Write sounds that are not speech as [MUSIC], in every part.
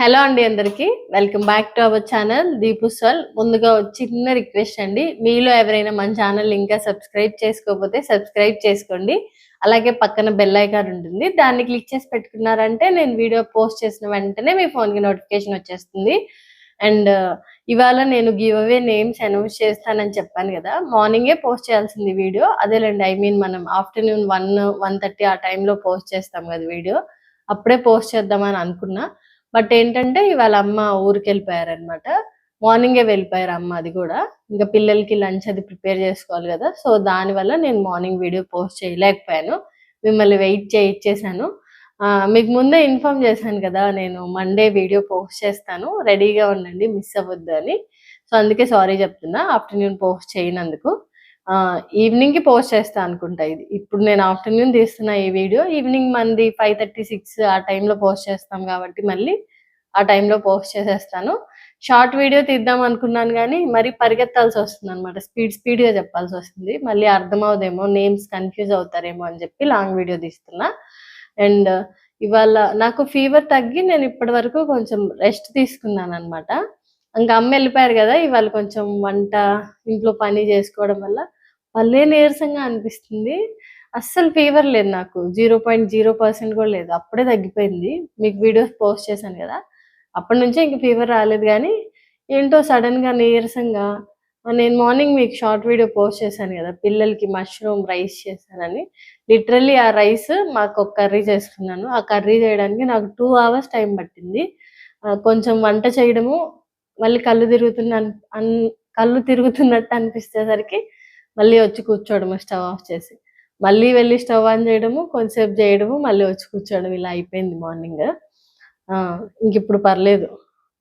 Hello అండి అందరికి. Welcome back to our channel Deepu సల్ ముందుగా చిన్న రిక్వెస్ట్ అండి. మీలో ఎవరైనా మన ఛానల్ ఇంకా సబ్స్క్రైబ్ చేసుకోకపోతే సబ్స్క్రైబ్ చేసుకోండి. అలాగే పక్కన బెల్ ఐకాన్ ఉంటుంది. దాన్ని క్లిక్ చేసి పెట్టుకున్నారంటే నేను వీడియో పోస్ట్ చేసిన వెంటనే మీ ఫోన్కి నోటిఫికేషన్ వచ్చేస్తుంది. అండ్ ఇవాళ నేను గివ్ అవే నేమ్స్ అనౌన్స్ చేస్తానని చెప్పాను కదా. మార్నింగే పోస్ట్ చేయాల్సింది వీడియో. అదేలేండి ఐ మీన్ మనం ఆఫ్టర్నూన్ వన్ వన్ థర్టీ ఆ టైంలో పోస్ట్ చేస్తాం కదా వీడియో. అప్పుడే పోస్ట్ చేద్దామని అనుకున్నా. బట్ ఏంటంటే ఇవాళ అమ్మ ఊరికి వెళ్ళిపోయారనమాట మార్నింగే వెళ్ళిపోయారు అమ్మ అది కూడా. ఇంకా పిల్లలకి లంచ్ అది ప్రిపేర్ చేసుకోవాలి కదా. సో దానివల్ల నేను మార్నింగ్ వీడియో పోస్ట్ చేయలేకపోయాను. మిమ్మల్ని వెయిట్ చేయించేసాను మీకు ముందే ఇన్ఫార్మ్ చేశాను కదా నేను మండే వీడియో పోస్ట్ చేస్తాను. రెడీగా ఉండండి మిస్ అవ్వద్దు అని. సో అందుకే సారీ చెప్తున్నా. ఆఫ్టర్నూన్ పోస్ట్ చేయనందుకు. ఈవినింగ్కి పోస్ట్ చేస్తా అనుకుంటా ఇది. ఇప్పుడు నేను ఆఫ్టర్నూన్ తీస్తున్నా ఈ వీడియో ఈవినింగ్ మంది ఫైవ్ థర్టీ సిక్స్ ఆ టైంలో పోస్ట్ చేస్తాం కాబట్టి మళ్ళీ ఆ టైంలో పోస్ట్ చేసేస్తాను. షార్ట్ వీడియో తీద్దాం అనుకున్నాను కానీ మరి పరిగెత్తాల్సి వస్తుంది అనమాట స్పీడ్ స్పీడ్గా చెప్పాల్సి వస్తుంది. మళ్ళీ అర్థమవుదేమో నేమ్స్ కన్ఫ్యూజ్ అవుతారేమో అని చెప్పి లాంగ్ వీడియో తీస్తున్నా. అండ్ ఇవాళ నాకు ఫీవర్ తగ్గి నేను ఇప్పటి వరకు కొంచెం రెస్ట్ తీసుకున్నాను అనమాట ఇంకా అమ్మ వెళ్ళిపోయారు కదా ఇవాళ కొంచెం వంట ఇంట్లో పని చేసుకోవడం వల్ల భలే నీరసంగా అనిపిస్తుంది. అస్సలు ఫీవర్ లేదు నాకు. జీరో పాయింట్ జీరో పర్సెంట్ కూడా లేదు. అప్పుడే తగ్గిపోయింది. మీకు వీడియోస్ పోస్ట్ చేశాను కదా. అప్పటి నుంచే ఇంక ఫీవర్ రాలేదు కానీ ఏంటో సడన్గా నీరసంగా నేను మార్నింగ్ మీకు షార్ట్ వీడియో పోస్ట్ చేశాను కదా. పిల్లలకి మష్రూమ్ రైస్ చేశానని. లిటరల్లీ ఆ రైస్ మాకు ఒక కర్రీ చేసుకున్నాను. ఆ కర్రీ చేయడానికి నాకు టూ అవర్స్ టైం పట్టింది. కొంచెం వంట చేయడము మళ్ళీ కళ్ళు తిరుగుతున్న అన్ కళ్ళు తిరుగుతున్నట్టు అనిపించేసరికి మళ్ళీ వచ్చి కూర్చోవడము స్టవ్ ఆఫ్ చేసి. మళ్ళీ వెళ్ళి స్టవ్ ఆన్ చేయడము కొంతసేపు చేయడము మళ్ళీ వచ్చి కూర్చోవడం ఇలా అయిపోయింది మార్నింగ్. ఇంక ఇప్పుడు పర్లేదు.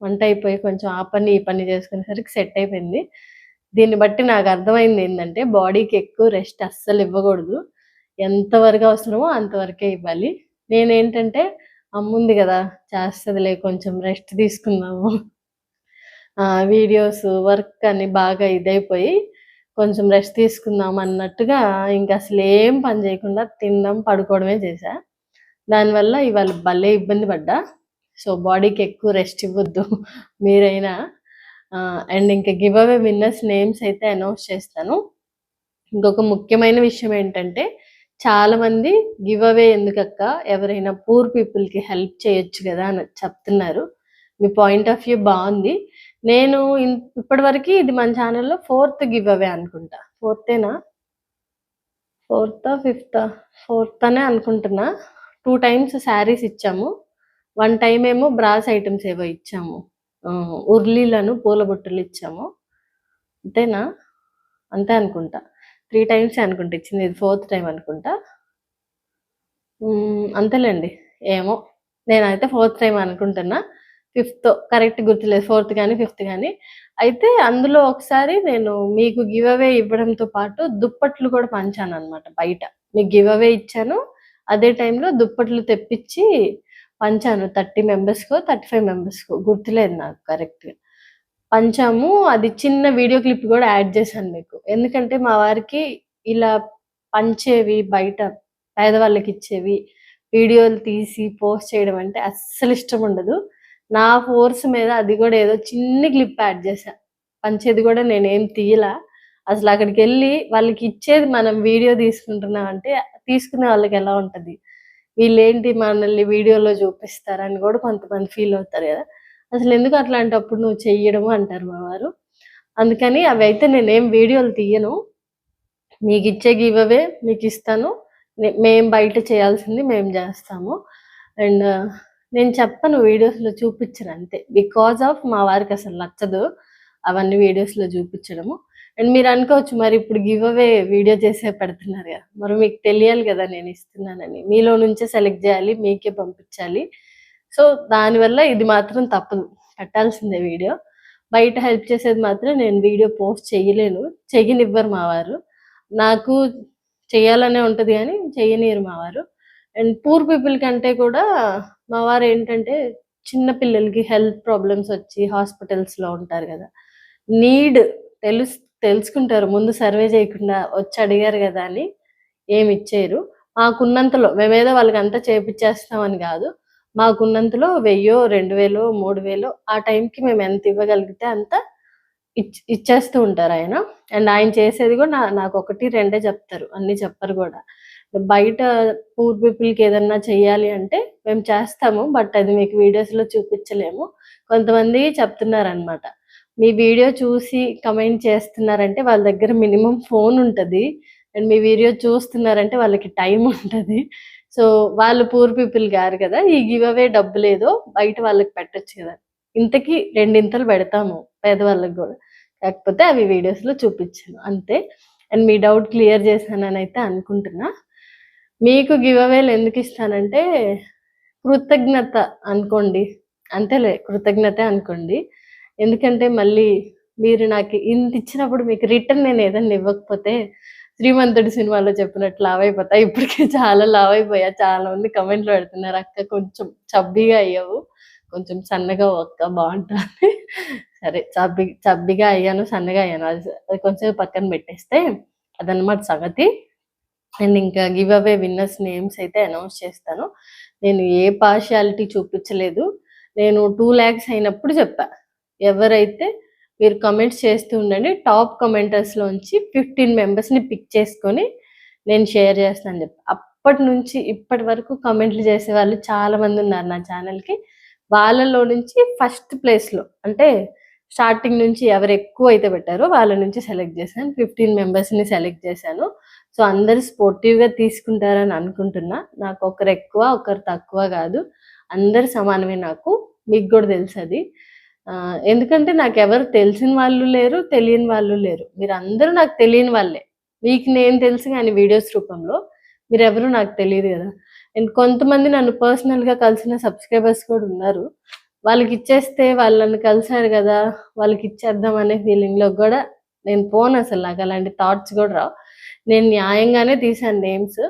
వంట అయిపోయి కొంచెం ఆ పని ఈ పని చేసుకునేసరికి సెట్ అయిపోయింది. దీన్ని బట్టి నాకు అర్థమైంది ఏంటంటే బాడీకి ఎక్కువ రెస్ట్ అస్సలు ఇవ్వకూడదు. ఎంతవరకు అవసరమో అంతవరకే ఇవ్వాలి. నేనేంటంటే అమ్ముంది కదా చేస్తుందిలే కొంచెం రెస్ట్ తీసుకుందాము. వీడియోస్ వర్క్ అని బాగా ఇదైపోయి కొంచెం రెస్ట్ తీసుకుందాం అన్నట్టుగా ఇంకా అసలు ఏం పని చేయకుండా తినడం పడుకోవడమే చేశా. దానివల్ల ఇవాళ భలే ఇబ్బంది పడ్డా. సో బాడీకి ఎక్కువ రెస్ట్ ఇవ్వద్దు [LAUGHS] మీరైనా. అండ్ ఇంకా గివ్ అవే విన్నర్స్ నేమ్స్ అయితే అనౌన్స్ చేస్తాను. ఇంకొక ముఖ్యమైన విషయం ఏంటంటే చాలామంది గివ్ అవే ఎందుకక్క? ఎవరైనా పూర్ పీపుల్కి హెల్ప్ చేయొచ్చు కదా అని చెప్తున్నారు. మీ పాయింట్ ఆఫ్ వ్యూ బాగుంది. నేను ఇప్పటివరకు ఇది మన ఛానల్లో ఫోర్త్ గివ్ అవే అనుకుంటా. ఫోర్తేనా ఫోర్త్ ఫిఫ్త్ ఫోర్త్ అనే అనుకుంటున్నా. టూ టైమ్స్ శారీస్ ఇచ్చాము. వన్ టైం ఏమో బ్రాస్ ఐటమ్స్ ఏవో ఇచ్చాము. ఉర్లీలను పూల బొట్టులు ఇచ్చాము. అంతేనా? అంతే అనుకుంటా. త్రీ టైమ్స్ అనుకుంటా ఇచ్చింది. ఇది ఫోర్త్ టైం అనుకుంటా. అంతేలేండి. ఏమో. నేనైతే ఫోర్త్ టైం అనుకుంటున్నా. ఫిఫ్త్ కరెక్ట్ గుర్తులేదు ఫోర్త్ కానీ ఫిఫ్త్ కానీ. అయితే అందులో ఒకసారి నేను మీకు గివ్ అవే ఇవ్వడంతో పాటు దుప్పట్లు కూడా పంచాను అనమాట బయట. మీకు గివ్ అవే ఇచ్చాను. అదే టైంలో దుప్పట్లు తెప్పించి పంచాను థర్టీ మెంబర్స్కో థర్టీ ఫైవ్ మెంబర్స్కో. గుర్తులేదు నాకు కరెక్ట్గా. పంచాము. అది చిన్న వీడియో క్లిప్ కూడా యాడ్ చేశాను మీకు. ఎందుకంటే మా వారికి ఇలా పంచేవి బయట పేదవాళ్ళకి ఇచ్చేవి వీడియోలు తీసి పోస్ట్ చేయడం అంటే అస్సలు ఇష్టం ఉండదు. నా ఫోర్స్ మీద అది కూడా ఏదో చిన్న క్లిప్ యాడ్ చేశా. పంచేది కూడా నేనేం తీయలా. అసలు అక్కడికి వెళ్ళి వాళ్ళకి ఇచ్చేది మనం వీడియో తీసుకుంటున్నాం అంటే తీసుకునే వాళ్ళకి ఎలా ఉంటుంది? వీళ్ళేంటి మనల్ని వీడియోలో చూపిస్తారని కూడా కొంతమంది ఫీల్ అవుతారు కదా. అసలు ఎందుకు అట్లాంటప్పుడు నువ్వు చెయ్యడము అంటారు మా వారు. అందుకని అవి అయితే నేనేం వీడియోలు తీయను. మీకు ఇచ్చే గివ్వవే మీకు ఇస్తాను. మేము మేం బయట చేయాల్సింది మేము చేస్తాము. అండ్ నేను చెప్పను వీడియోస్లో చూపించను అంతే. బికాజ్ ఆఫ్ మా వారికి అసలు నచ్చదు అవన్నీ వీడియోస్లో చూపించడము. అండ్ మీరు అనుకోవచ్చు మరి ఇప్పుడు గివ్ అవే వీడియో చేసే పెడుతున్నారు కదా. మరి మీకు తెలియాలి కదా నేను ఇస్తున్నానని. మీలో నుంచే సెలెక్ట్ చేయాలి మీకే పంపించాలి. సో దానివల్ల ఇది మాత్రం తప్పదు. కట్టాల్సిందే వీడియో. బయట హెల్ప్ చేసేది మాత్రం నేను వీడియో పోస్ట్ చేయలేను. చెయ్యనివ్వరు మా వారు. నాకు చేయాలనే ఉంటుంది కానీ చెయ్యనియరు మా వారు. అండ్ పూర్ పీపుల్ కంటే కూడా మా వారు ఏంటంటే చిన్న పిల్లలకి హెల్త్ ప్రాబ్లమ్స్ వచ్చి హాస్పిటల్స్లో ఉంటారు కదా. నీడ్ తెలుసు తెలుసుకుంటారు. ముందు సర్వే చేయకుండా వచ్చి అడిగారు కదా అని ఏమి ఇచ్చారు మాకున్నంతలో మేమేదో వాళ్ళకి అంతా చేపించేస్తామని కాదు. మాకున్నంతలో వెయ్యో రెండు వేలో మూడు వేలో ఆ టైంకి మేము ఎంత ఇవ్వగలిగితే అంత ఇచ్ ఇచ్చేస్తూ ఉంటారు ఆయన. అండ్ ఆయన చేసేది కూడా నా నాకు ఒకటి రెండే చెప్తారు. అన్ని చెప్పరు కూడా. బయట పూర్ పీపుల్కి ఏదన్నా చెయ్యాలి అంటే మేము చేస్తాము బట్ అది మీకు వీడియోస్లో చూపించలేము. కొంతమంది చెప్తున్నారనమాట మీ వీడియో చూసి కమెంట్ చేస్తున్నారంటే వాళ్ళ దగ్గర మినిమం ఫోన్ ఉంటుంది. అండ్ మీ వీడియో చూస్తున్నారంటే వాళ్ళకి టైం ఉంటుంది. సో వాళ్ళు పూర్ పీపుల్ గారు కదా ఈ గివ్ అవే డబ్బు లేదో బయట వాళ్ళకి పెట్టచ్చు కదా. ఇంతకి రెండింతలు పెడతాము పేదవాళ్ళకి కూడా. కాకపోతే అవి వీడియోస్లో చూపించాను అంతే. అండ్ మీ డౌట్ క్లియర్ చేశానని అయితే అనుకుంటున్నా. మీకు గివ్ అవేలు ఎందుకు ఇస్తానంటే కృతజ్ఞత అనుకోండి. అంతేలే కృతజ్ఞత అనుకోండి. ఎందుకంటే మళ్ళీ మీరు నాకు ఇంత ఇచ్చినప్పుడు మీకు రిటర్న్ నేను ఏదైనా ఇవ్వకపోతే శ్రీమంతుడి సినిమాలో చెప్పినట్టు లావ్ అయిపోతా. ఇప్పటికే చాలా లావ్ అయిపోయా. చాలా మంది కమెంట్లు పెడుతున్నారు అక్క కొంచెం చబ్బీగా అయ్యావు. కొంచెం సన్నగా ఒక్క బాగుంటుంది సరే చబ్బి చబ్బిగా అయ్యాను సన్నగా అయ్యాను. అది అది కొంచెం పక్కన పెట్టేస్తే అదనమాట సంగతి. అండ్ ఇంకా గివ్ అవే విన్నర్స్ నేమ్స్ అయితే అనౌన్స్ చేస్తాను. నేను ఏ పార్షియాలిటీ చూపించలేదు. నేను టూ ల్యాక్స్ అయినప్పుడు చెప్పా. ఎవరైతే మీరు కమెంట్స్ చేస్తూ ఉండండి టాప్ కమెంటర్స్లోంచి ఫిఫ్టీన్ మెంబర్స్ని పిక్ చేసుకొని నేను షేర్ చేస్తాను చెప్పి. అప్పటి నుంచి ఇప్పటి వరకు కమెంట్లు చేసే వాళ్ళు చాలా మంది ఉన్నారు నా ఛానల్కి. వాళ్ళలో నుంచి ఫస్ట్ ప్లేస్లో అంటే స్టార్టింగ్ నుంచి ఎవరు ఎక్కువ అయితే పెట్టారో వాళ్ళ నుంచి సెలెక్ట్ చేశాను. ఫిఫ్టీన్ మెంబర్స్ని సెలెక్ట్ చేశాను. సో అందరు స్పోర్టివ్గా తీసుకుంటారని అనుకుంటున్నా. నాకు ఒకరు ఎక్కువ ఒకరు తక్కువ కాదు. అందరు సమానమే నాకు. మీకు కూడా తెలుసు అది. ఎందుకంటే నాకు ఎవరు తెలిసిన వాళ్ళు లేరు తెలియని వాళ్ళు లేరు. మీరు అందరూ నాకు తెలియని వాళ్ళే. మీకు నేను తెలుసు కానీ వీడియోస్ రూపంలో. మీరెవరు నాకు తెలియదు కదా. అండ్ కొంతమంది నన్ను పర్సనల్గా కలిసిన సబ్స్క్రైబర్స్ కూడా ఉన్నారు. వాళ్ళకి ఇచ్చేస్తే వాళ్ళు నన్ను కలిసారు కదా. వాళ్ళకి ఇచ్చేద్దాం అనే ఫీలింగ్లో కూడా నేను పోను అసలు. నాకు అలాంటి థాట్స్ కూడా రావు. నేను న్యాయంగానే తీసాను నేమ్స్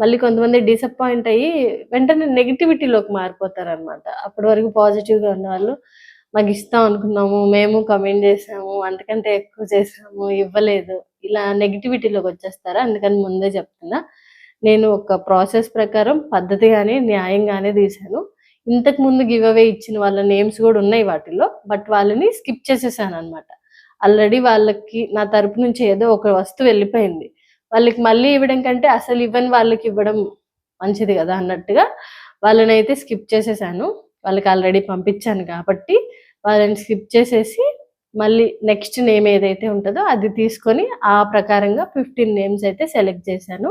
మళ్ళీ కొంతమంది డిసప్పాయింట్ అయ్యి వెంటనే నెగిటివిటీలోకి మారిపోతారు అనమాట అప్పటి వరకు పాజిటివ్గా ఉన్నవాళ్ళు మాకు ఇస్తాం అనుకున్నాము మేము కమెంట్ చేసాము అంతకంటే ఎక్కువ చేసాము ఇవ్వలేదు. ఇలా నెగిటివిటీలోకి వచ్చేస్తారా? అందుకని ముందే చెప్తున్నా. నేను ఒక ప్రాసెస్ ప్రకారం పద్ధతిగానే న్యాయంగానే తీశాను. ఇంతకు ముందు గివ్ అవే ఇచ్చిన వాళ్ళ నేమ్స్ కూడా ఉన్నాయి వాటిలో బట్ వాళ్ళని స్కిప్ చేసేసాను అనమాట ఆల్రెడీ వాళ్ళకి నా తరపు నుంచి ఏదో ఒక వస్తువు వెళ్ళిపోయింది. వాళ్ళకి మళ్ళీ ఇవ్వడం కంటే అసలు ఇవ్వని వాళ్ళకి ఇవ్వడం మంచిది కదా అన్నట్టుగా వాళ్ళని అయితే స్కిప్ చేసేసాను. వాళ్ళకి ఆల్రెడీ పంపించాను కాబట్టి వాళ్ళని స్కిప్ చేసేసి మళ్ళీ నెక్స్ట్ నేమ్ ఏదైతే ఉంటుందో అది తీసుకొని ఆ ప్రకారంగా ఫిఫ్టీన్ నేమ్స్ అయితే సెలెక్ట్ చేశాను.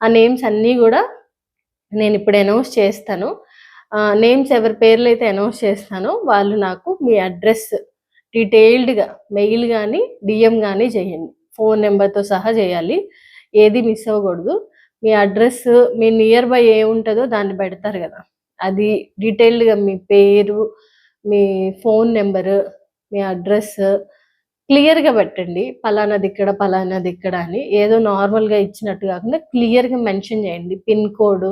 ఆ నేమ్స్ అన్నీ కూడా నేను ఇప్పుడు అనౌన్స్ చేస్తాను. నేమ్స్ ఎవరి పేర్లు అయితే అనౌన్స్ చేస్తానో వాళ్ళు నాకు మీ అడ్రస్ డీటెయిల్డ్గా మెయిల్ కానీ డిఎం కానీ చేయండి. ఫోన్ నెంబర్తో సహా చేయాలి. ఏది మిస్ అవ్వకూడదు. మీ అడ్రస్ మీ నియర్ బై ఏ ఉంటుందో దాన్ని పెడతారు కదా. అది డీటెయిల్డ్గా మీ పేరు మీ ఫోన్ నెంబరు మీ అడ్రస్ క్లియర్గా పెట్టండి. పలానాది ఇక్కడ పలానాది ఇక్కడ అని. ఏదో నార్మల్గా ఇచ్చినట్టు కాకుండా క్లియర్గా మెన్షన్ చేయండి. పిన్ కోడ్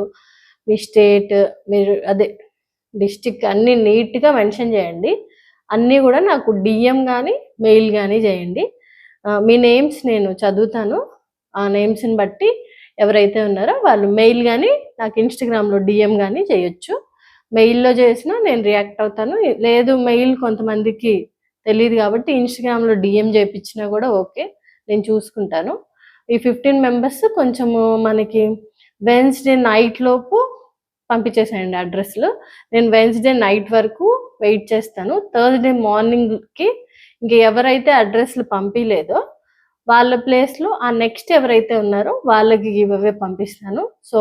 మీ స్టేట్ మీరు అదే డిస్టిక్ అన్నీ నీట్గా మెన్షన్ చేయండి. అన్నీ కూడా నాకు డిఎం కానీ మెయిల్ కానీ చేయండి. మీ నేమ్స్ నేను చదువుతాను. ఆ నేమ్స్ని బట్టి ఎవరైతే ఉన్నారో వాళ్ళు మెయిల్ కానీ నాకు ఇన్స్టాగ్రామ్లో డిఎం కానీ చేయొచ్చు. మెయిల్లో చేసినా నేను రియాక్ట్ అవుతాను. లేదు మెయిల్ కొంతమందికి తెలియదు కాబట్టి ఇన్స్టాగ్రామ్లో డిఎం చేయించినా కూడా ఓకే నేను చూసుకుంటాను. ఈ ఫిఫ్టీన్ మెంబర్స్ కొంచెము మనకి వెన్స్డే నైట్ లోపు పంపించేసేయండి అడ్రస్లు నేను వెన్స్డే నైట్ వరకు వెయిట్ చేస్తాను. థర్స్డే మార్నింగ్కి ఇంక ఎవరైతే అడ్రస్లు పంపించలేదో వాళ్ళ ప్లేస్లో ఆ నెక్స్ట్ ఎవరైతే ఉన్నారో వాళ్ళకి గివ్ పంపిస్తాను. సో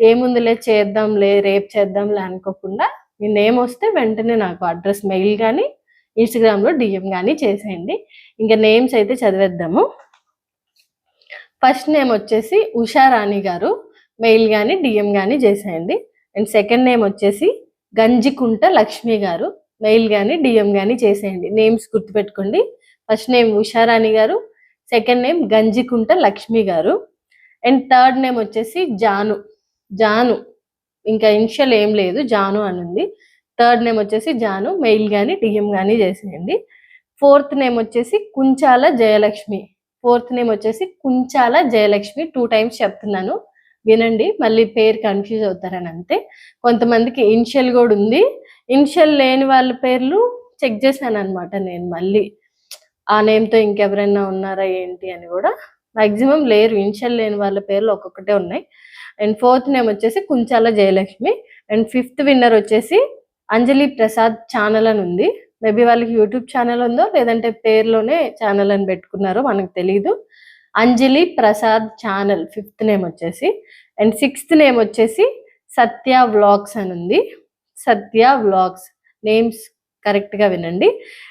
ఏముందిలే చేద్దాంలే రేపు చేద్దాంలే అనుకోకుండా మీ నేమ్ వస్తే వెంటనే నాకు అడ్రస్ మెయిల్ కానీ ఇన్స్టాగ్రామ్లో డిఎం కానీ చేసేయండి. ఇంకా నేమ్స్ అయితే చదివేద్దాము. ఫస్ట్ నేమ్ వచ్చేసి ఉషారాణి గారు. మెయిల్ కానీ డిఎం కానీ చేసేయండి. అండ్ సెకండ్ నేమ్ వచ్చేసి గంజికుంట లక్ష్మి గారు మెయిల్ కానీ డిఎం కానీ చేసేయండి. నేమ్స్ గుర్తుపెట్టుకోండి. ఫస్ట్ నేమ్ ఉషారాణి గారు సెకండ్ నేమ్ గంజికుంట లక్ష్మి గారు అండ్ థర్డ్ నేమ్ వచ్చేసి జాను. జాను ఇంకా ఇనిషియల్ ఏం లేదు జాను అని ఉంది థర్డ్ నేమ్ వచ్చేసి జాను మెయిల్ కానీ డిఎం కానీ చేసేయండి. ఫోర్త్ నేమ్ వచ్చేసి కుంచాల జయలక్ష్మి. ఫోర్త్ నేమ్ వచ్చేసి కుంచాల జయలక్ష్మి టూ టైమ్స్ చెప్తున్నాను. వినండి మళ్ళీ పేరు కన్ఫ్యూజ్ అవుతారని అంతే. కొంతమందికి ఇన్షియల్ కూడా ఉంది. ఇన్షియల్ లేని వాళ్ళ పేర్లు చెక్ చేశాను అనమాట నేను మళ్ళీ. ఆ నేమ్తో ఇంకెవరైనా ఉన్నారా ఏంటి అని కూడా. మాక్సిమం లేరు ఇన్షియల్ లేని వాళ్ళ పేర్లు ఒక్కొక్కటే ఉన్నాయి. అండ్ ఫోర్త్ నేమ్ వచ్చేసి Kunchala Jayalakshmi. And fifth winner వచ్చేసి అంజలి ప్రసాద్ ఛానల్ అని ఉంది. మేబీ వాళ్ళకి యూట్యూబ్ ఛానల్ ఉందో లేదంటే పేర్లోనే ఛానల్ అని పెట్టుకున్నారో మనకు తెలియదు Anjali Prasad channel fifth name వచ్చేసి. అండ్ సిక్స్త్ నేమ్ వచ్చేసి సత్య వ్లాగ్స్ అని ఉంది. సత్య వ్లాగ్స్ నేమ్స్ కరెక్ట్గా వినండి.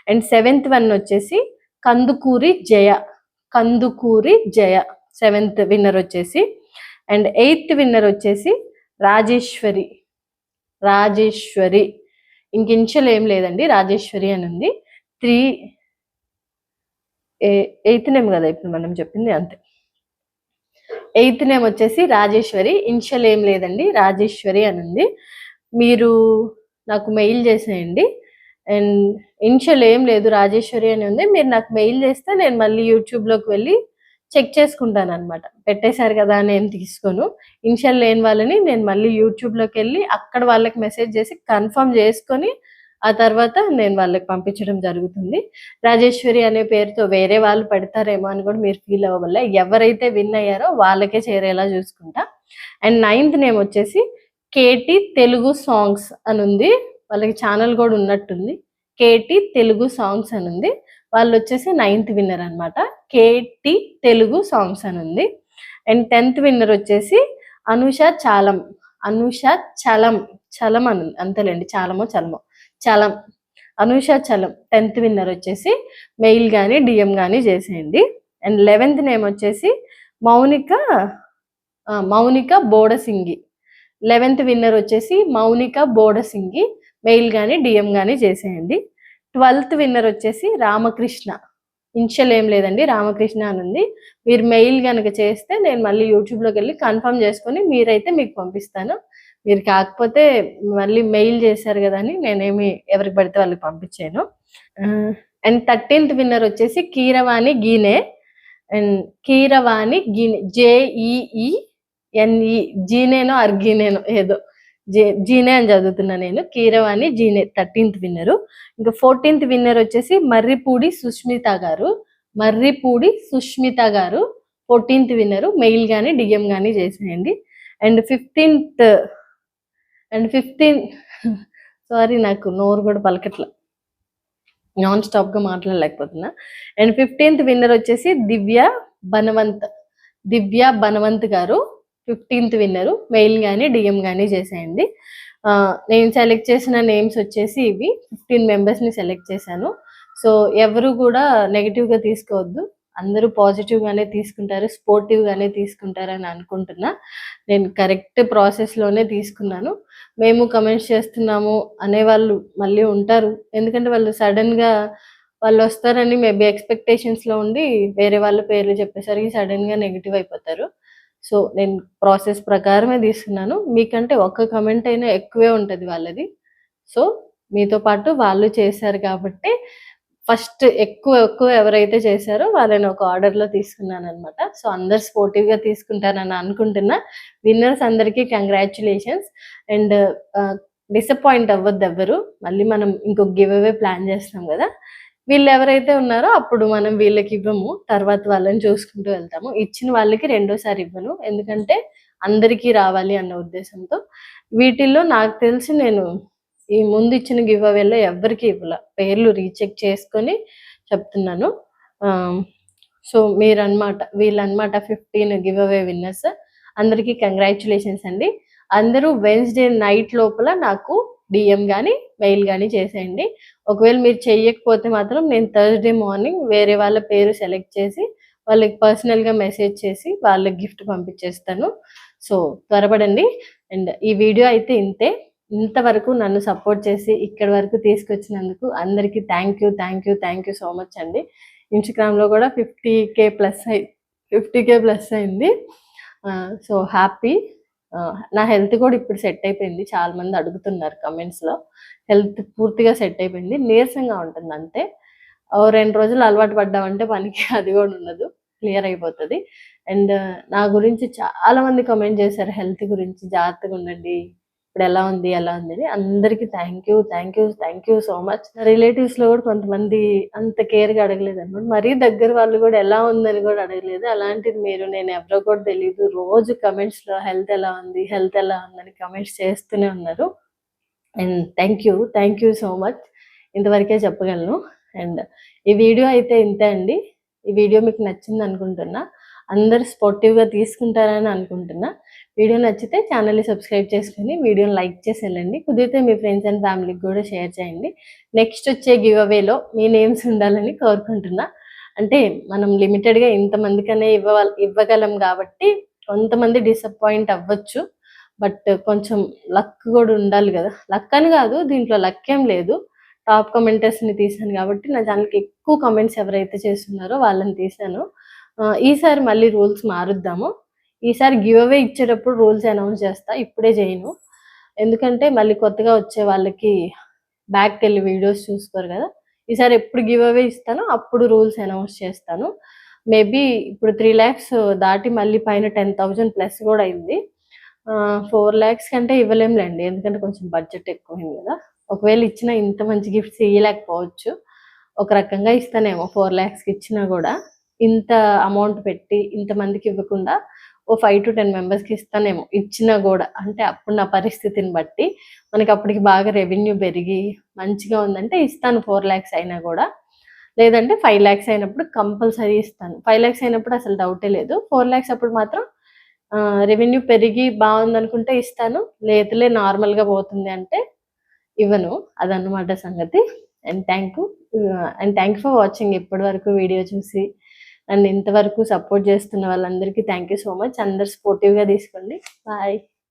అండ్ సెవెంత్ వన్ వచ్చేసి కందుకూరి జయ. కందుకూరి జయ సెవెంత్ విన్నర్ వచ్చేసి. అండ్ ఎయిత్ విన్నర్ వచ్చేసి రాజేశ్వరి. రాజేశ్వరి. ఇంక ఇన్షియల్ ఏం లేదండి రాజేశ్వరి అని ఉంది. త్రీ ఎయిత్ నేమ్ కదా ఇప్పుడు మనం చెప్పింది అంతే. ఎయిత్ నేమ్ వచ్చేసి రాజేశ్వరి. ఇన్షియల్ ఏం లేదండి రాజేశ్వరి అని ఉంది. మీరు నాకు మెయిల్ చేసేయండి. అండ్ ఇన్షియల్ ఏం లేదు రాజేశ్వరి అని ఉంది. మీరు నాకు మెయిల్ చేస్తే నేను మళ్ళీ యూట్యూబ్లోకి వెళ్ళి చెక్ చేసుకుంటాను అనమాట పెట్టేశారు కదా నేను తీసుకోను. ఇన్షియల్ లేని వాళ్ళని నేను మళ్ళీ యూట్యూబ్లోకి వెళ్ళి అక్కడ వాళ్ళకి మెసేజ్ చేసి కన్ఫర్మ్ చేసుకొని ఆ తర్వాత నేను వాళ్ళకి పంపించడం జరుగుతుంది. రాజేశ్వరి అనే పేరుతో వేరే వాళ్ళు పెడతారేమో అని కూడా మీరు ఫీల్ అవ్వవల్ల ఎవరైతే విన్ అయ్యారో వాళ్ళకే చేరేలా చూసుకుంటా. అండ్ నైన్త్ నేమ్ వచ్చేసి కేటీ తెలుగు సాంగ్స్ అని ఉంది. వాళ్ళకి ఛానల్ కూడా ఉన్నట్టుంది. కేటీ తెలుగు సాంగ్స్ అని ఉంది. వాళ్ళు వచ్చేసి నైన్త్ విన్నర్ అనమాట కేటీ తెలుగు సాంగ్స్ అని ఉంది. అండ్ టెన్త్ విన్నర్ వచ్చేసి అనుష చాలం. అనుష చలం. చలం అని అంతేలేండి చాలమో చలమో. చలం. అనూష చలం. టెన్త్ విన్నర్ వచ్చేసి మెయిల్ కానీ డిఎం కానీ చేసేయండి. అండ్ లెవెన్త్ నేమ్ వచ్చేసి మౌనిక మౌనిక బోడసింగి. లెవెన్త్ విన్నర్ వచ్చేసి మౌనిక బోడసింగి. మెయిల్ కానీ డిఎం కానీ చేసేయండి. ట్వెల్త్ విన్నర్ వచ్చేసి రామకృష్ణ. ఇన్షియల్ ఏం లేదండి రామకృష్ణ అని ఉంది. మీరు మెయిల్ కనుక చేస్తే నేను మళ్ళీ యూట్యూబ్లోకి వెళ్ళి కన్ఫర్మ్ చేసుకొని మీరైతే మీకు పంపిస్తాను. మీరు కాకపోతే మళ్ళీ మెయిల్ చేశారు కదా అని నేనేమి ఎవరికి పడితే వాళ్ళకి పంపించాను అండ్ థర్టీన్త్ విన్నర్ వచ్చేసి కీరవాణి గీనే అండ్ కీరవాణి గీనే జేఈఈ ఎన్ఈ జీనేనో అర్గీనేనో ఏదో. జే జీనే అని చదువుతున్నా నేను. కీరవాణి జీనే. Thirteenth winner. ఇంకా ఫోర్టీన్త్ విన్నర్ వచ్చేసి మర్రిపూడి సుష్మిత గారు. మర్రిపూడి సుష్మిత గారు. Fourteenth winner. మెయిల్ కానీ డిఎం కానీ చేసేయండి. And fifteenth and fifteen sorry నాకు నోరు కూడా పలకట్ల. నాన్ స్టాప్గా మాట్లాడలేకపోతున్నా. అండ్ ఫిఫ్టీన్త్ విన్నర్ వచ్చేసి దివ్య బనవంత్. దివ్య బనవంత్ గారు. ఫిఫ్టీన్త్ విన్నరు మెయిల్ కానీ డిఎం కానీ చేసేయండి. నేను సెలెక్ట్ చేసిన నేమ్స్ వచ్చేసి ఇవి. ఫిఫ్టీన్ మెంబర్స్ని సెలెక్ట్ చేశాను. సో ఎవరు కూడా నెగిటివ్గా తీసుకోవద్దు. అందరూ పాజిటివ్గానే తీసుకుంటారు స్పోర్టివ్గానే తీసుకుంటారని అనుకుంటున్నా. నేను కరెక్ట్ ప్రాసెస్లోనే తీసుకున్నాను. మేము కమెంట్స్ చేస్తున్నాము అనేవాళ్ళు మళ్ళీ ఉంటారు. ఎందుకంటే వాళ్ళు సడన్గా వాళ్ళు వస్తారని మేబీ ఎక్స్పెక్టేషన్స్లో ఉండి వేరే వాళ్ళ పేర్లు చెప్పేసరికి సడన్గా నెగిటివ్ అయిపోతారు. సో నేను ప్రాసెస్ ప్రకారమే తీసుకున్నాను మీకంటే ఒక్క కమెంట్ అయినా ఎక్కువే ఉంటుంది వాళ్ళది. సో మీతో పాటు వాళ్ళు చేశారు కాబట్టి ఫస్ట్ ఎక్కువ ఎక్కువ ఎవరైతే చేశారో వాళ్ళని ఒక ఆర్డర్లో తీసుకున్నాను అనమాట సో అందరు స్పోర్టివ్గా తీసుకుంటారని అనుకుంటున్నా. విన్నర్స్ అందరికీ కంగ్రాచులేషన్స్ అండ్ డిసప్పాయింట్ అవ్వద్దు ఎవ్వరు. మళ్ళీ మనం ఇంకొక గివ్ అవే ప్లాన్ చేస్తాం కదా. వీళ్ళు ఎవరైతే ఉన్నారో అప్పుడు మనం వీళ్ళకి ఇవ్వము. తర్వాత వాళ్ళని చూసుకుంటూ వెళ్తాము. ఇచ్చిన వాళ్ళకి రెండోసారి ఇవ్వను. ఎందుకంటే అందరికీ రావాలి అన్న ఉద్దేశంతో. వీటిల్లో నాకు తెలిసి నేను ఈ ముందు ఇచ్చిన గివ్ అవేలో ఎవరికి ఇవ్వాల. పేర్లు రీచెక్ చేసుకొని చెప్తున్నాను. సో మీరన్నమాట వీళ్ళనమాట ఫిఫ్టీన్ గివ్ అవే విన్నర్స్. అందరికీ కంగ్రాచులేషన్స్ అండి. అందరూ వెన్స్డే నైట్ లోపల నాకు డిఎం కానీ మెయిల్ కానీ చేసేయండి. ఒకవేళ మీరు చెయ్యకపోతే మాత్రం నేను థర్స్డే మార్నింగ్ వేరే వాళ్ళ పేరు సెలెక్ట్ చేసి వాళ్ళకి పర్సనల్గా మెసేజ్ చేసి వాళ్ళకి గిఫ్ట్ పంపించేస్తాను. సో త్వరపడండి. అండ్ ఈ వీడియో అయితే ఇంతే. ఇంతవరకు నన్ను సపోర్ట్ చేసి ఇక్కడి వరకు తీసుకొచ్చినందుకు అందరికీ thank you thank you thank you so much అండి. ఇన్స్టాగ్రామ్లో కూడా ఫిఫ్టీ కే ప్లస్ అయి ఫిఫ్టీ కే ప్లస్ అయింది. సో హ్యాపీ నా హెల్త్ కూడా ఇప్పుడు సెట్ అయిపోయింది. చాలా మంది అడుగుతున్నారు కమెంట్స్లో హెల్త్ పూర్తిగా సెట్ అయిపోయింది. నీరసంగా ఉంటుంది అంతే. రెండు రోజులు అలవాటు పడ్డామంటే పనికి [LAUGHS] అది కూడా ఉండదు. క్లియర్ అయిపోతుంది. అండ్ నా గురించి చాలా మంది కమెంట్ చేశారు. హెల్త్ గురించి జాగ్రత్తగా ఉండండి. ఇప్పుడు ఎలా ఉంది ఎలా ఉంది అని అందరికీ thank you thank you thank you so much నా రిలేటివ్స్లో కూడా కొంతమంది అంత కేర్గా అడగలేదు అనమాట మరీ దగ్గర వాళ్ళు కూడా ఎలా ఉందని కూడా అడగలేదు. అలాంటిది మీరు నేను ఎవరో కూడా తెలియదు రోజు కమెంట్స్లో హెల్త్ ఎలా ఉంది హెల్త్ ఎలా ఉందని కమెంట్స్ చేస్తూనే ఉన్నారు. And thank you thank you so much ఇంతవరకే చెప్పగలను. అండ్ ఈ వీడియో అయితే ఇంతే అండి. ఈ వీడియో మీకు నచ్చింది అనుకుంటున్నా అందరు స్పోర్టివ్గా తీసుకుంటారని అనుకుంటున్నా. వీడియో నచ్చితే ఛానల్ని సబ్స్క్రైబ్ చేసుకుని వీడియోని లైక్ చేసి వెళ్ళండి కుదిరితే మీ ఫ్రెండ్స్ అండ్ ఫ్యామిలీకి కూడా షేర్ చేయండి. నెక్స్ట్ వచ్చే గివ్ అవేలో మీ నేమ్స్ ఉండాలని కోరుకుంటున్నా. అంటే మనం లిమిటెడ్గా ఇంతమందికనే ఇవ్వ ఇవ్వగలం కాబట్టి కొంతమంది డిసప్పాయింట్ అవ్వచ్చు. బట్ కొంచెం లక్ కూడా ఉండాలి కదా. లక్ అని కాదు దీంట్లో లక్ ఏం లేదు. టాప్ కమెంటర్స్ని తీసాను కాబట్టి నా ఛానల్కి ఎక్కువ కమెంట్స్ ఎవరైతే చేస్తున్నారో వాళ్ళని తీసాను ఈసారి మళ్ళీ రూల్స్ మారుద్దాము. ఈసారి గివ్ అవే ఇచ్చేటప్పుడు రూల్స్ అనౌన్స్ చేస్తా ఇప్పుడే చేయను. ఎందుకంటే మళ్ళీ కొత్తగా వచ్చే వాళ్ళకి బ్యాక్ వెళ్ళి వీడియోస్ చూసుకోరు కదా. ఈసారి ఎప్పుడు గివ్ అవే ఇస్తానో అప్పుడు రూల్స్ అనౌన్స్ చేస్తాను. మేబీ ఇప్పుడు త్రీ ల్యాక్స్ దాటి మళ్ళీ పైన టెన్ థౌజండ్ ప్లస్ కూడా అయింది. ఫోర్ ల్యాక్స్ కంటే ఇవ్వలేంలేండి ఎందుకంటే కొంచెం బడ్జెట్ ఎక్కువైంది కదా. ఒకవేళ ఇచ్చిన ఇంత మంచి గిఫ్ట్స్ ఇవ్వలేకపోవచ్చు ఒక రకంగా ఇస్తానేమో ఫోర్ ల్యాక్స్కి ఇచ్చినా కూడా. ఇంత అమౌంట్ పెట్టి ఇంతమందికి ఇవ్వకుండా ఓ ఫైవ్ టు టెన్ మెంబర్స్కి ఇస్తానేమో ఇచ్చినా కూడా. అంటే అప్పుడు నా పరిస్థితిని బట్టి మనకి అప్పటికి బాగా రెవెన్యూ పెరిగి మంచిగా ఉందంటే ఇస్తాను ఫోర్ ల్యాక్స్ అయినా కూడా. లేదంటే ఫైవ్ ల్యాక్స్ అయినప్పుడు కంపల్సరీ ఇస్తాను. ఫైవ్ ల్యాక్స్ అయినప్పుడు అసలు డౌటే లేదు. ఫోర్ ల్యాక్స్ అప్పుడు మాత్రం రెవెన్యూ పెరిగి బాగుందనుకుంటే ఇస్తాను. లేదులే నార్మల్గా పోతుంది అంటే ఇవ్వను. అదన్నమాట సంగతి. And thank you and thank for watching ఇప్పటి వరకు వీడియో చూసి. నన్ను ఇంతవరకు సపోర్ట్ చేస్తున్న వాళ్ళందరికీ థ్యాంక్ యూ సో మచ్ అందరు స్పోర్టివ్గా తీసుకోండి. బాయ్